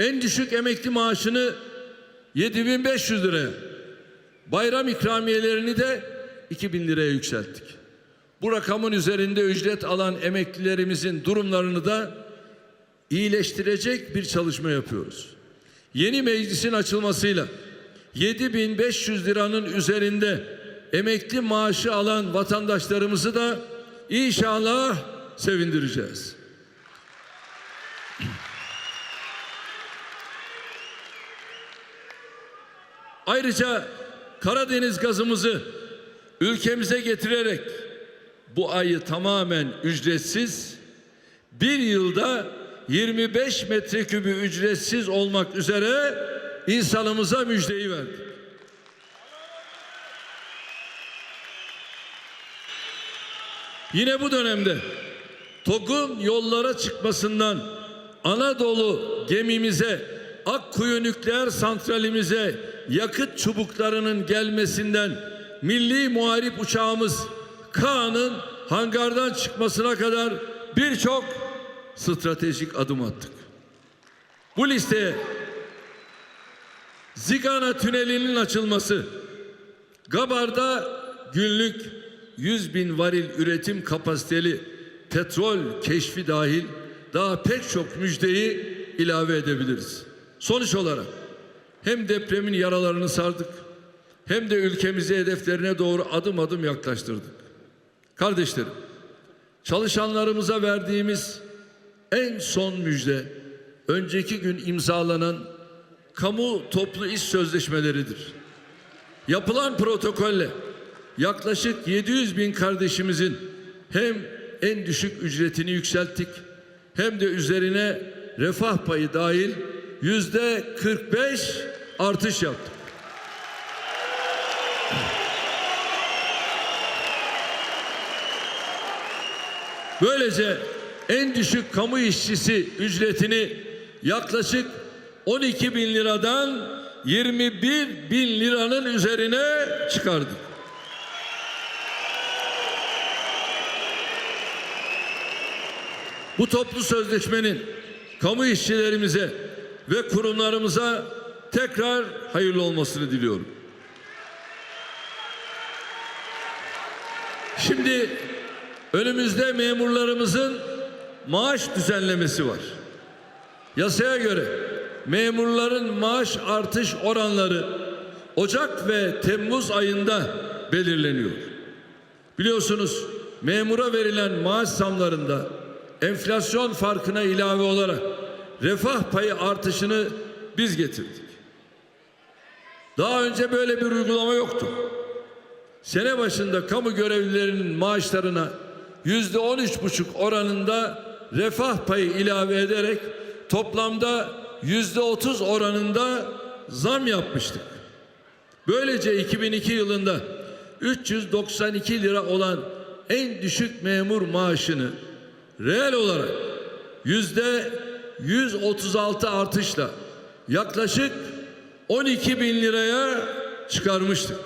En düşük emekli maaşını 7500 liraya, bayram ikramiyelerini de 2000 liraya yükselttik. Bu rakamın üzerinde ücret alan emeklilerimizin durumlarını da iyileştirecek bir çalışma yapıyoruz. Yeni meclisin açılmasıyla 7500 liranın üzerinde emekli maaşı alan vatandaşlarımızı da inşallah sevindireceğiz. Ayrıca Karadeniz gazımızı ülkemize getirerek bu ayı tamamen ücretsiz bir yılda 25 metrekübü ücretsiz olmak üzere insanımıza müjdeyi verdik. Yine bu dönemde TOG'un yollara çıkmasından Anadolu gemimize, Akkuyu nükleer santralimize yakıt çubuklarının gelmesinden milli muharip uçağımız Kaan'ın hangardan çıkmasına kadar birçok stratejik adım attık. Bu listeye Zigana Tüneli'nin açılması, Gabar'da günlük 100 bin varil üretim kapasiteli petrol keşfi dahil daha pek çok müjdeyi ilave edebiliriz. Sonuç olarak hem depremin yaralarını sardık hem de ülkemizi hedeflerine doğru adım adım yaklaştırdık. Kardeşlerim, çalışanlarımıza verdiğimiz en son müjde önceki gün imzalanan kamu toplu iş sözleşmeleridir. Yapılan protokolle yaklaşık 700 bin kardeşimizin hem en düşük ücretini yükselttik hem de üzerine refah payı dahil yüzde 45 artış yaptık. Böylece en düşük kamu işçisi ücretini yaklaşık 12 bin liradan 21 bin liranın üzerine çıkardık. Bu toplu sözleşmenin kamu işçilerimize ve kurumlarımıza tekrar hayırlı olmasını diliyorum. Şimdi önümüzde memurlarımızın maaş düzenlemesi var. Yasaya göre memurların maaş artış oranları Ocak ve Temmuz ayında belirleniyor. Biliyorsunuz memura verilen maaş zamlarında enflasyon farkına ilave olarak refah payı artışını biz getirdik. Daha önce böyle bir uygulama yoktu. Sene başında kamu görevlilerinin maaşlarına yüzde on üç buçuk oranında refah payı ilave ederek toplamda yüzde otuz oranında zam yapmıştık. Böylece 2002 yılında 392 lira olan en düşük memur maaşını reel olarak yüzde 136 artışla yaklaşık 12 bin liraya çıkarmıştık.